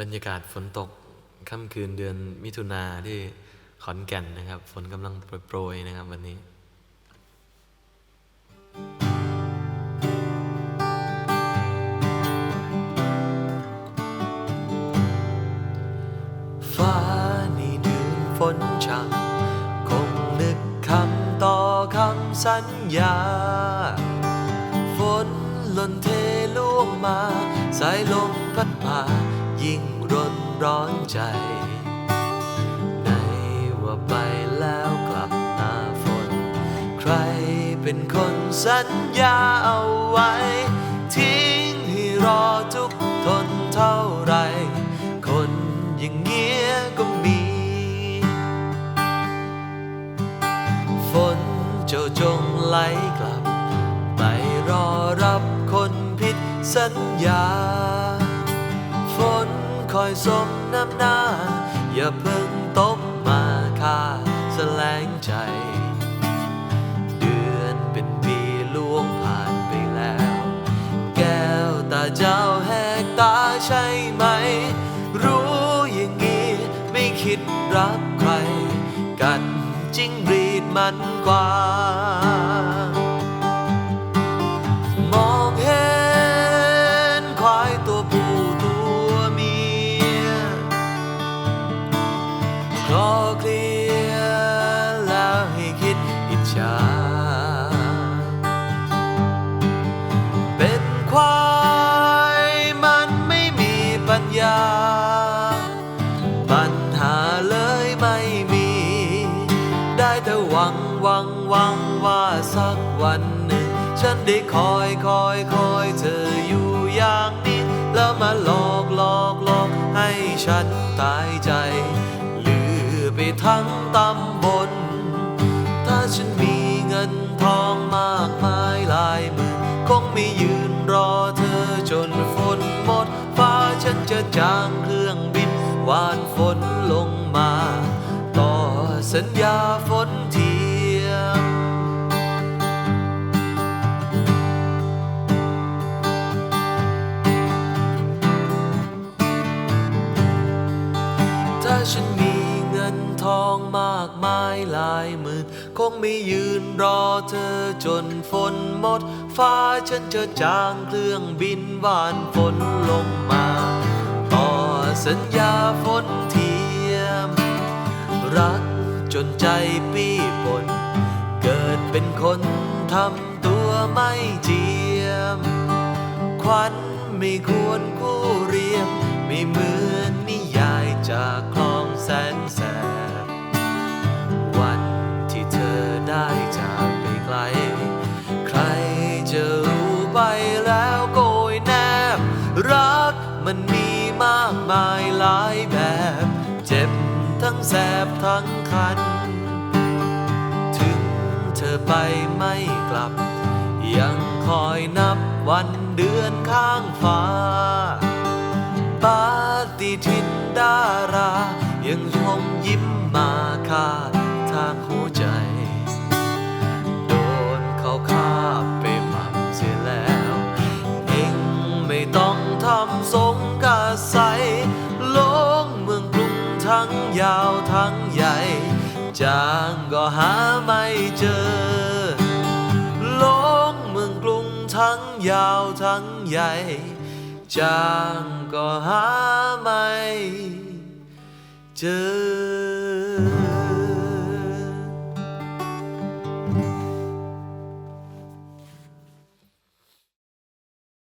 บรรยากาศฝนตกค่ำคืนเดือนมิถุนาที่ขอนแก่นนะครับ ฝนกำลังโปรยๆนะครับวันนี้ฟ้านี่เดือนฝนช่ำคงนึกคำต่อคำสัญญา ฝนหล่นเทล่วงมา สายลมพัดพา ยิ่งร้นร้อนใจ ในว่าไปแล้วกลับหน้าฝน ใครเป็นคนสัญญาเอาไว้ ทิ้งให้รอทุกทนเท่าไร คนอย่างเงี้ยก็มี ฝนเจ้าจงไหลกลับ ไปรอรับคนผิดสัญญา คอยสมน้ำหน้า อย่าเพิ่งตกมาค่าแสลงใจ เดือนเป็นปีล่วงผ่านไปแล้ว แก้วตาเจ้าแหกตาใช่ไหม รู้อย่างงี้ไม่คิดรักใคร กันจิ้งรีดมันกว่า คลอเคลียแล้วให้คิดอิจฉา เป็นควายมันไม่มีปัญญา ปัญหาเลยไม่มี ได้แต่หวังหวังหวังว่าสักวันหนึ่ง ฉันได้คอยคอยคอยเธออยู่อย่างนี้ แล้วมาหลอกหลอกหลอกให้ฉันตายใจ ทั้งตำบล ถ้าฉันมีเงินทองมากมายหลายหมื่นคงไม่ยืนรอเธอจนฝนหมด ฟ้าฉันจะจ้างเครื่องบินหวานฝนลงมา ต่อสัญญาฝนเทียม ถ้าฉันมีายหลายหมื่นคงไม่ยืนรอเธอจนฝนหมด ฟ้าฉันจะจางเครื่องบินหวานฝนลงมา ต่อสัญญาฝนเทียม รักจนใจปีปน เกิดเป็นคนทำตัวไม่เจียม ควันไม่ควรคู่เรียม ไม่เหมือนนิยายจากคลองแสนสายแบบ เจ็บทั้งแสบทั้งคัน ถึงเธอไปไม่กลับ ยังคอยนับวันเดือนข้างฟ้า ปาฏิทินดารา ยังชมยิ้มมาคาดาวทั้งใหญ่ จางก็หาไม่เจอลงเมืองกรุงทั้งยาวทั้งใหญ่ จางก็หาไม่เจอ